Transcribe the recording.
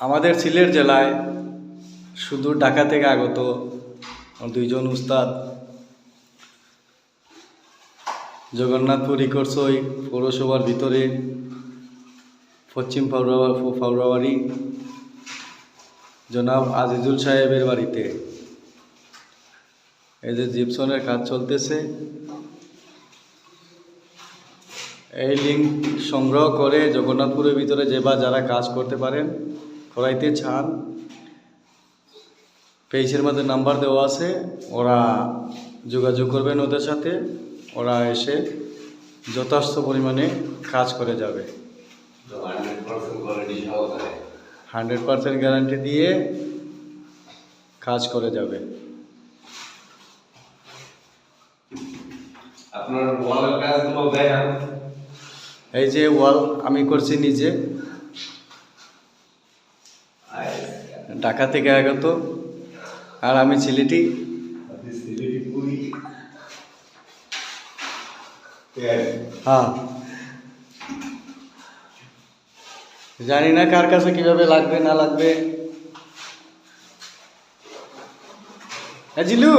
আমাদের সিলেট জেলায় শুধু ঢাকা থেকে আগত দুইজন উস্তাদ, জগন্নাথপুর রিকর্সই পৌরসভার ভিতরে, পশ্চিম ফাউরা ফাউরাবাড়ি জনাব আজিজুল সাহেবের বাড়িতে। এই যে জিপসনের কাজ চলতেছে, এই লিঙ্ক সংগ্রহ করে জগন্নাথপুরের ভিতরে যে বা যারা কাজ করতে পারেন করাইতে চান। পেজের মধ্যে নাম্বার দেওয়া আছে। ওরা যোগাযোগ করবেন ওদের সাথে। ওরা এসে যথেষ্ট পরিমাণে কাজ করে যাবে। হান্ড্রেড পার্সেন্ট গ্যারান্টি দিয়ে কাজ করে যাবে। এই যে ওয়াল আমি করছি নিজে। ঢাকা থেকে আগত আর আমি ছেলেটি। হ্যাঁ।, হ্যাঁ। জানি না কার কাছে কীভাবে লাগবে না লাগবে। হ্যাঁ জিলু